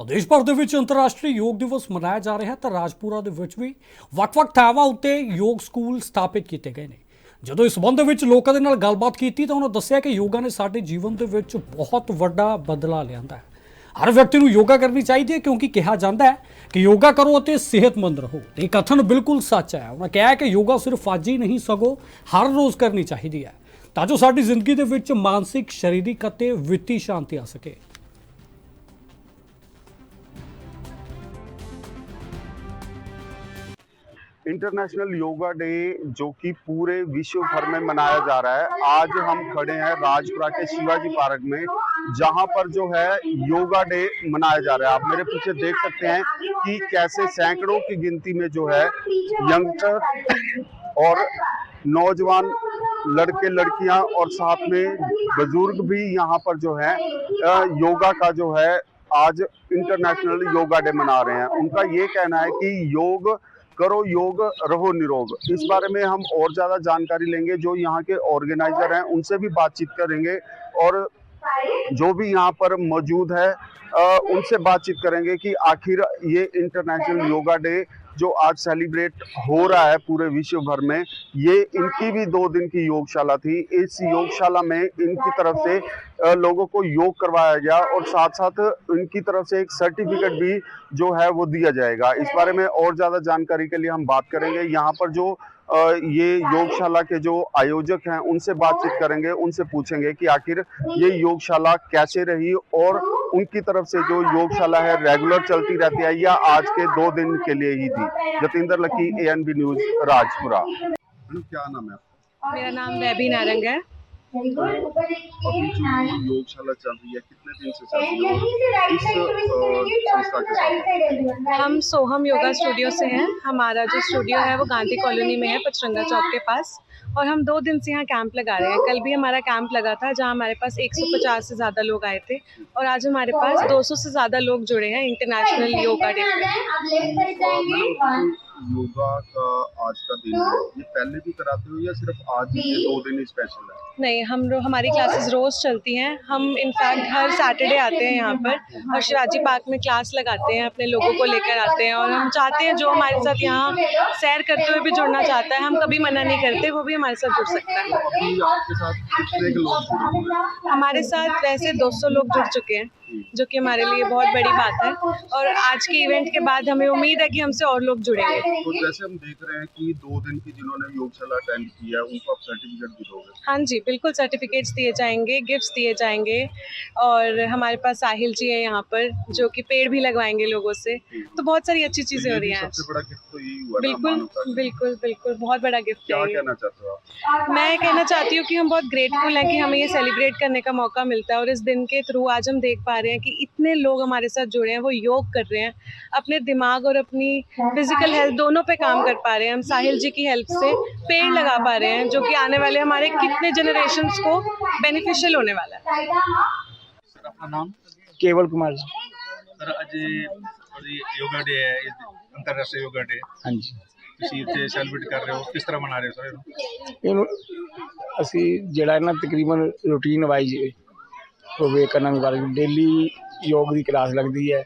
ਤਾਂ ਦੇਸ਼ ਭਰ ਦੇ ਵਿੱਚ ਅੰਤਰਰਾਸ਼ਟਰੀ ਯੋਗ ਦਿਵਸ ਮਨਾਇਆ ਜਾ ਰਿਹਾ ਹੈ ਤਾਂ ਰਾਜਪੁਰਾ ਦੇ ਵਿੱਚ ਵੀ ਵੱਖ-ਵੱਖ ਥਾਵਾਂ ਉੱਤੇ ਯੋਗ ਸਕੂਲ ਸਥਾਪਿਤ ਕੀਤੇ ਗਏ ਨੇ। ਜਦੋਂ ਇਸ ਸੰਬੰਧ ਵਿੱਚ ਲੋਕਾਂ ਦੇ ਨਾਲ ਗੱਲਬਾਤ ਕੀਤੀ ਤਾਂ ਉਹਨਾਂ ਦੱਸਿਆ ਕਿ ਯੋਗਾ ਨੇ ਸਾਡੇ ਜੀਵਨ ਦੇ ਵਿੱਚ ਬਹੁਤ ਵੱਡਾ ਬਦਲਾਅ ਲਿਆਂਦਾ ਹੈ। ਹਰ ਵਿਅਕਤੀ ਨੂੰ ਯੋਗਾ ਕਰਨੀ ਚਾਹੀਦੀ ਹੈ ਕਿਉਂਕਿ ਕਿਹਾ ਜਾਂਦਾ ਹੈ ਕਿ ਯੋਗਾ ਕਰੋ ਅਤੇ ਸਿਹਤਮੰਦ ਰਹੋ। ਇਹ ਕਥਨ ਬਿਲਕੁਲ ਸੱਚ ਹੈ। ਉਹਨਾਂ ਕਿਹਾ ਕਿ ਯੋਗਾ ਸਿਰਫ ਅੱਜ ਹੀ ਨਹੀਂ, ਸਗੋਂ ਹਰ ਰੋਜ਼ ਕਰਨੀ ਚਾਹੀਦੀ ਹੈ, ਤਾਂ ਜੋ ਸਾਡੀ ਜ਼ਿੰਦਗੀ ਦੇ ਵਿੱਚ ਮਾਨਸਿਕ, ਸਰੀਰਕ ਅਤੇ ਵਿੱਤੀ ਸ਼ਾਂਤੀ ਆ ਸਕੇ। इंटरनेशनल योगा डे जो कि पूरे विश्व भर में मनाया जा रहा है। आज हम खड़े हैं राजपुरा के शिवाजी पार्क में, जहाँ पर जो है योगा डे मनाया जा रहा है। आप मेरे पीछे देख सकते हैं कि कैसे सैकड़ों की गिनती में जो है यंगस्टर और नौजवान लड़के, लड़कियाँ और साथ में बुज़ुर्ग भी यहाँ पर जो है योगा का जो है आज इंटरनेशनल योगा डे मना रहे हैं। उनका ये कहना है कि योग करो, योग, रहो निरोग। इस बारे में हम और ज़्यादा जानकारी लेंगे। जो यहाँ के ऑर्गेनाइजर हैं, उनसे भी बातचीत करेंगे और जो भी यहाँ पर मौजूद है उनसे बातचीत करेंगे कि आखिर ये इंटरनेशनल योगा डे जो आज सेलिब्रेट हो रहा है पूरे विश्व भर में, ये इनकी भी दो दिन की योगशाला थी। इस योगशाला में इनकी तरफ़ से लोगों को योग करवाया गया और साथ साथ इनकी तरफ़ से एक सर्टिफिकेट भी जो है वो दिया जाएगा। इस बारे में और ज़्यादा जानकारी के लिए हम बात करेंगे। यहाँ पर जो ये योगशाला के जो आयोजक हैं, उनसे बातचीत करेंगे, उनसे पूछेंगे कि आखिर ये योगशाला कैसे रही और उनकी तरफ़ से जो योगशाला है रेगुलर चलती रहती है या आज के दो दिन के लिए ही थी। Jatendra Lucky A News Rajpura. क्या नाम है मेरा नाम वैभी नारंग है। अभी चल रही है कितने दिन से चल रही है और किस संस्था के साथ? हम सोहम योगा स्टूडियो से हैं। हमारा जो स्टूडियो है वो गांधी कॉलोनी में है पचरंगा चौक के पास। और हम दो दिन से यहाँ कैंप लगा रहे हैं। कल भी हमारा कैंप लगा था जहाँ हमारे पास 150 से ज़्यादा लोग आए थे। और आज हमारे पास 200 से ज़्यादा लोग जुड़े हैं इंटरनेशनल योगा डे योगा का आज का दिन है। ये पहले भी कराते हो या सिर्फ़ आज ये दो दिन स्पेशल है? नहीं हम हमारी क्लासेस रोज़ चलती हैं। हम इनफैक्ट हर सैटरडे आते हैं यहाँ पर। और शिवाजी पार्क में क्लास लगाते हैं अपने लोगों को लेकर आते हैं। और हम चाहते हैं जो हमारे साथ यहाँ सैर करते हुए भी जुड़ना चाहता है हम कभी मना नहीं करते वो भी हमारे साथ जुड़ सकता है। हैं? हमारे साथ वैसे 200 लोग जुड़ चुके हैं। जो कि हमारे लिए बहुत बड़ी बात है। और आज के इवेंट के बाद हमें उम्मीद है कि हमसे और लोग जुड़ेंगे। तो जैसे हम देख रहे हैं कि दो दिन की जिन्होंने योगशाला अटेंड किया है उनको आप सर्टिफिकेट भी दोगे? हाँ जी बिल्कुल सर्टिफिकेट्स दिए जाएँगे गिफ्ट्स दिए जाएँगे। और हमारे पास साहिल जी है यहाँ पर जो कि पेड़ भी लगवाएँगे लोगों से। तो बहुत सारी अच्छी चीज़ें हो रही हैं आज। सबसे बड़ा गिफ्ट तो बिल्कुल बिल्कुल बिल्कुल बहुत बड़ा गिफ्ट क्या है कहना चाहते मैं कहना चाहती हूँ कि हम बहुत ग्रेटफुल हैं कि हमें ये सेलिब्रेट करने का मौका मिलता है और इस दिन के थ्रू आज हम देख पा रहे हैं कि इतने लोग हमारे साथ जुड़े हैं वो योग कर रहे हैं अपने दिमाग और अपनी फ़िज़िकल हेल्थ दोनों पे काम कर पा रहे हैं। हम साहिल जी की हेल्प से पेड़ लगा पा रहे हैं जो की आने वाले हमारे कितने जनरेशन को बेनिफिशियल होने वाला है। केवल कुमार जी। योगा डे है ਅੰਤਰਰਾਸ਼ਟਰੀ ਯੋਗਾ ਡੇ ਹਾਂਜੀ। ਤੁਸੀਂ ਇੱਥੇ ਸੈਲੀਬ੍ਰੇਟ ਕਰ ਰਹੇ ਹੋ। ਕਿਸ ਤਰ੍ਹਾਂ ਮਨਾ ਰਹੇ ਹੋ ਸਰ ਇਹਨੂੰ ਅਸੀਂ ਜਿਹੜਾ ਇਹਨਾਂ ਤਕਰੀਬਨ ਰੂਟੀਨ ਵਾਈਜ਼ ਹੋਵੇ ਕਰਨਾ ਵਾਰ ਡੇਲੀ ਯੋਗ ਦੀ ਕਲਾਸ ਲੱਗਦੀ ਹੈ।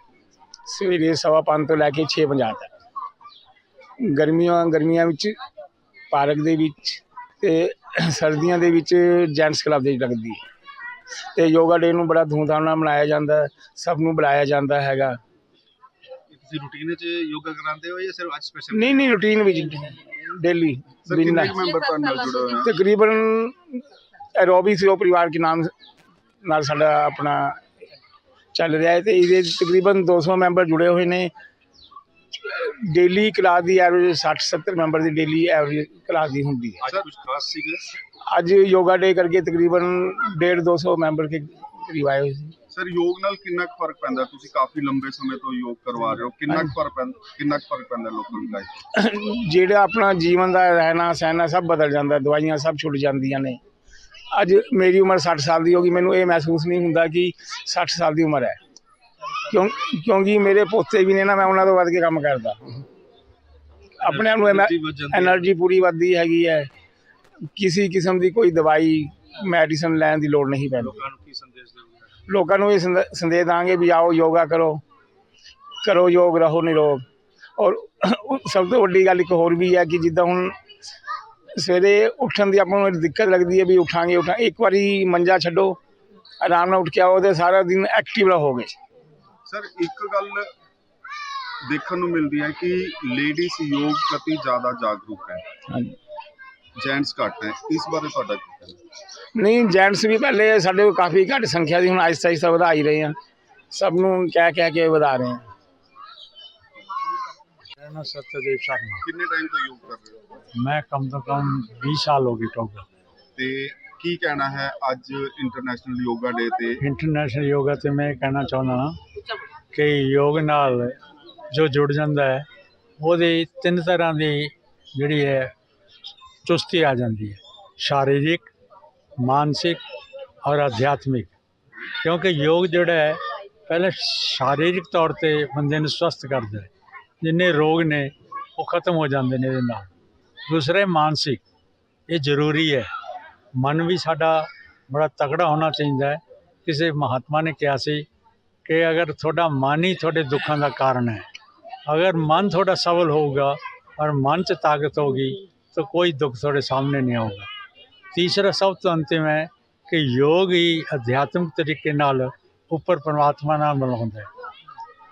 ਸਵੇਰੇ ਸਵਾ ਪੰਜ ਤੋਂ ਲੈ ਕੇ 6:50 ਤੱਕ। ਗਰਮੀਆਂ ਗਰਮੀਆਂ ਵਿੱਚ ਪਾਰਕ ਦੇ ਵਿੱਚ ਤੇ ਸਰਦੀਆਂ ਦੇ ਵਿੱਚ ਜੈਂਟਸ ਕਲੱਬ ਦੇ ਵਿੱਚ ਲੱਗਦੀ ਹੈ। ਤੇ ਯੋਗਾ ਡੇ ਨੂੰ ਬੜਾ ਧੂਮਧਾਮ ਨਾਲ ਮਨਾਇਆ ਜਾਂਦਾ ਸਭ ਨੂੰ ਬੁਲਾਇਆ ਜਾਂਦਾ ਹੈਗਾ। ਤੁਸੀਂ ਰੁਟੀਨ 'ਚ ਯੋਗਾ ਕਰਾਉਂਦੇ ਹੋ ਜਾਂ ਸਿਰਫ ਅੱਜ ਸਪੈਸ਼ਲ ਨਹੀਂ ਨਹੀਂ ਰੁਟੀਨ ਵਿੱਚ ਡੇਲੀ ਸਰ ਮੈਂਬਰ ਤੁਹਾਡੇ ਨਾਲ ਜੁੜੇ ਹੋਏ ਆ? ਐਰੋਬਿਕਸ ਉਹ ਪਰਿਵਾਰ ਦੇ ਨਾਮ ਨਾਲ ਸਾਡਾ ਆਪਣਾ ਚੱਲ ਰਿਹਾ ਹੈ ਤੇ ਇਹਦੇ 'ਚ ਤਕਰੀਬਨ 200 ਮੈਂਬਰ ਜੁੜੇ ਹੋਏ ਨੇ। ਡੇਲੀ ਕਲਾਸ ਦੀ ਐਵਰੇਜ 60 70 ਮੈਂਬਰ ਦੀ ਡੇਲੀ ਐਵਰੇਜ ਕਲਾਸ ਦੀ ਹੁੰਦੀ ਹੈ। ਅੱਜ ਕੁਝ ਖਾਸ ਸੀਗਾ? ਅੱਜ ਯੋਗਾ ਡੇ ਕਰਕੇ ਤਕਰੀਬਨ 1.5 200 ਮੈਂਬਰ ਕੇ ਕਰੀਬ ਹੋਏ ਸਰ ਯੋਗ ਨਾਲ ਕਿੰਨਾ ਕੁ ਫ਼ਰਕ ਪੈਂਦਾ? ਤੁਸੀਂ ਕਾਫੀ ਲੰਬੇ ਸਮੇਂ ਤੋਂ ਯੋਗ ਕਰਵਾ ਰਹੇ ਹੋ। ਕਿੰਨਾ ਕੁ ਫ਼ਰਕ ਪੈਂਦਾ ਕਿੰਨਾ ਕੁ ਫ਼ਰਕ ਪੈਂਦਾ ਲੋਕਾਂ ਦੀ? ਲਾਈਫ ਜਿਹੜਾ ਆਪਣਾ ਜੀਵਨ ਦਾ ਰਹਿਣਾ ਸਹਿਣਾ ਸਭ ਬਦਲ ਜਾਂਦਾ ਦਵਾਈਆਂ ਸਭ ਛੁੱਟ ਜਾਂਦੀਆਂ ਨੇ। ਅੱਜ ਮੇਰੀ ਉਮਰ 60 ਸਾਲ ਦੀ ਹੋ ਗਈ ਮੈਨੂੰ ਇਹ ਮਹਿਸੂਸ ਨਹੀਂ ਹੁੰਦਾ ਕਿ 60 ਸਾਲ ਦੀ ਉਮਰ ਹੈ। ਕਿਉਂਕਿ ਮੇਰੇ ਪੋਤੇ ਵੀ ਨੇ ਨਾ ਮੈਂ ਉਹਨਾਂ ਤੋਂ ਵੱਧ ਕੇ ਕੰਮ ਕਰਦਾ। ਆਪਣੇ ਆਪ ਨੂੰ એનર્ਜੀ ਪੂਰੀ ਵੱਧਦੀ ਹੈਗੀ ਹੈ। ਕਿਸੇ ਕਿਸਮ ਦੀ ਕੋਈ ਦਵਾਈ ਮੈਡੀਸਨ ਲੈਣ ਦੀ ਲੋੜ ਨਹੀਂ ਪੈਂਦੀ। ਲੋਕਾਂ ਨੂੰ ਇਹ ਸੰਦ- ਸੰਦੇਸ਼ ਦਾਂਗੇ ਵੀ ਆਓ ਯੋਗਾ ਕਰੋ ਕਰੋ ਯੋਗ ਰਹੋ ਨਿਰੋਗ। ਔਰ ਸਭ ਤੋਂ ਵੱਡੀ ਗੱਲ ਇੱਕ ਹੋਰ ਵੀ ਹੈ ਕਿ ਜਿੱਦਾਂ ਹੁਣ ਸਵੇਰੇ ਉੱਠਣ ਦੀ ਆਪਾਂ ਨੂੰ ਦਿੱਕਤ ਲੱਗਦੀ ਹੈ ਵੀ ਉਠਾਂਗੇ ਉਠਾਂ ਇੱਕ ਵਾਰੀ ਮੰਜਾ ਛੱਡੋ ਆਰਾਮ ਨਾਲ ਉੱਠ ਕੇ ਆਓ ਤੇ ਸਾਰਾ ਦਿਨ ਐਕਟਿਵ ਰਹੋਗੇ ਸਰ ਇੱਕ ਗੱਲ ਦੇਖਣ ਨੂੰ ਮਿਲਦੀ ਹੈ ਕਿ ਲੇਡੀਜ਼ ਯੋਗ ਪ੍ਰਤੀ ਜ਼ਿਆਦਾ ਜਾਗਰੂਕ ਹੈ। ਹਾਂਜੀ। ਜੈਂਟਸ ਘੱਟ ਹੈ। ਇਸ ਬਾਰੇ ਤੁਹਾਡਾ? ਨਹੀਂ ਜੈਂਟਸ ਵੀ ਪਹਿਲੇ ਸਾਡੇ ਕੋਲ ਕਾਫੀ ਘੱਟ ਸੰਖਿਆ ਦੀ ਹੁਣ ਆਇਸਤਾ ਆਇਸਤਾ ਵਧਾ ਹੀ ਰਹੇ ਆ ਸਭ ਨੂੰ ਕਹਿ ਕਹਿ ਕੇ ਵਧਾ ਰਹੇ ਆ ਮੈਂ ਕਮ ਤੋਂ ਕਮ 20 ਸਾਲ ਹੋ ਗਏ ਟੋਗ ਤੇ ਕੀ ਕਹਿਣਾ ਹੈ ਅੱਜ ਇੰਟਰਨੈਸ਼ਨਲ ਯੋਗਾ ਡੇ ਤੇ? ਇੰਟਰਨੈਸ਼ਨਲ ਯੋਗਾ ਤੇ ਮੈਂ ਕਹਿਣਾ ਚਾਹੁੰਦਾ ਹਾਂ ਕਿ ਯੋਗ ਨਾਲ ਜੋ ਜੁੜ ਜਾਂਦਾ ਹੈ ਉਹਦੇ ਤਿੰਨ ਤਰ੍ਹਾਂ ਦੀ ਜਿਹੜੀ ਹੈ ਚੁਸਤੀ ਆ ਜਾਂਦੀ ਹੈ। ਸ਼ਾਰੀਰਿਕ ਮਾਨਸਿਕ ਔਰ ਅਧਿਆਤਮਿਕ ਕਿਉਂਕਿ ਯੋਗ ਜਿਹੜਾ ਹੈ ਪਹਿਲੇ शारीरिक ਤੌਰ ਤੇ ਬੰਦੇ ਨੂੰ ਸਵਸਥ ਕਰਦਾ ਹੈ ਜਿੰਨੇ ਰੋਗ ਨੇ ਉਹ ਖਤਮ ਹੋ ਜਾਂਦੇ ਨੇ ਇਹਦੇ ਨਾਲ ਦੂਸਰੇ ਮਾਨਸਿਕ ਇਹ ਜ਼ਰੂਰੀ ਹੈ ਮਨ ਵੀ ਸਾਡਾ ਬੜਾ ਤਕੜਾ ਹੋਣਾ ਚਾਹੀਦਾ ਹੈ ਕਿਸੇ ਮਹਾਤਮਾ ਨੇ ਕਿਹਾ ਸੀ ਕਿ ਅਗਰ ਤੁਹਾਡਾ ਮਨ ਹੀ ਤੁਹਾਡੇ ਦੁੱਖਾਂ ਦਾ ਕਾਰਨ ਹੈ ਅਗਰ ਮਨ ਤੁਹਾਡਾ ਸਬਲ ਹੋਊਗਾ ਔਰ ਮਨ 'ਚ ਤਾਕਤ ਹੋਗੀ ਤਾਂ ਕੋਈ ਦੁੱਖ ਤੁਹਾਡੇ ਸਾਹਮਣੇ ਨਹੀਂ ਆਊਗਾ ਤੀਸਰਾ ਸਭ ਤੋਂ ਅੰਤਿਮ ਹੈ ਕਿ ਯੋਗ ਹੀ ਅਧਿਆਤਮਿਕ ਤਰੀਕੇ ਨਾਲ ਉੱਪਰ ਪਰਮਾਤਮਾ ਨਾਲ ਮਿਲਾਉਂਦਾ ਹੈ।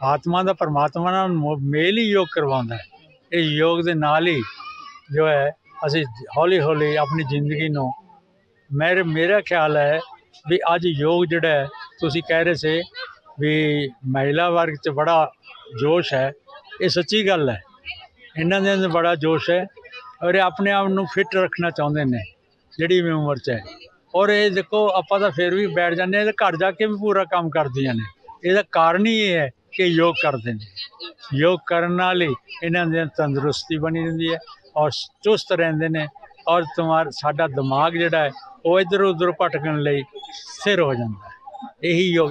ਆਤਮਾ ਦਾ ਪਰਮਾਤਮਾ ਨਾਲ ਮੇਲ ਹੀ ਯੋਗ ਕਰਵਾਉਂਦਾ ਹੈ। ਇਹ ਯੋਗ ਦੇ ਨਾਲ ਹੀ ਜੋ ਹੈ, ਅਸੀਂ ਹੌਲੀ ਹੌਲੀ ਆਪਣੀ ਜ਼ਿੰਦਗੀ ਨੂੰ ਮੇਰੇ, ਮੇਰਾ ਖਿਆਲ ਹੈ ਵੀ ਅੱਜ ਯੋਗ ਜਿਹੜਾ ਹੈ, ਤੁਸੀਂ ਕਹਿ ਰਹੇ ਸੀ ਵੀ ਮਹਿਲਾ ਵਰਗ 'ਚ ਬੜਾ ਜੋਸ਼ ਹੈ। ਇਹ ਸੱਚੀ ਗੱਲ ਹੈ। ਇਹਨਾਂ ਦੇ ਅੰਦਰ ਬੜਾ ਜੋਸ਼ ਹੈ। ਔਰ ਇਹ ਆਪਣੇ ਆਪ ਨੂੰ ਫਿੱਟ ਰੱਖਣਾ ਚਾਹੁੰਦੇ ਨੇ। ਜਿਹੜੀ ਵੀ ਉਮਰ 'ਚ ਹੈ। ਔਰ ਇਹ ਦੇਖੋ, ਆਪਾਂ ਤਾਂ ਫਿਰ ਵੀ ਬੈਠ ਜਾਂਦੇ ਹਾਂ ਤੇ ਘਰ ਜਾ ਕੇ ਵੀ ਪੂਰਾ ਕੰਮ ਕਰਦੀਆਂ ਨੇ। ਇਹਦਾ ਕਾਰਨ ਹੀ ਇਹ ਹੈ ਕਿ ਯੋਗ ਕਰਦੇ ਨੇ। ਯੋਗ ਕਰਨ ਨਾਲ ਹੀ ਇਹਨਾਂ ਦੀ ਤੰਦਰੁਸਤੀ ਬਣੀ ਰਹਿੰਦੀ ਹੈ ਔਰ ਚੁਸਤ ਰਹਿੰਦੇ ਨੇ ਔਰ ਤੁਮਾਰ, ਸਾਡਾ ਦਿਮਾਗ ਜਿਹੜਾ ਹੈ ਉਹ ਇੱਧਰ ਉੱਧਰ ਭਟਕਣ ਲਈ ਸਥਿਰ ਹੋ ਜਾਂਦਾ ਹੈ। ਇਹੀ ਯੋਗ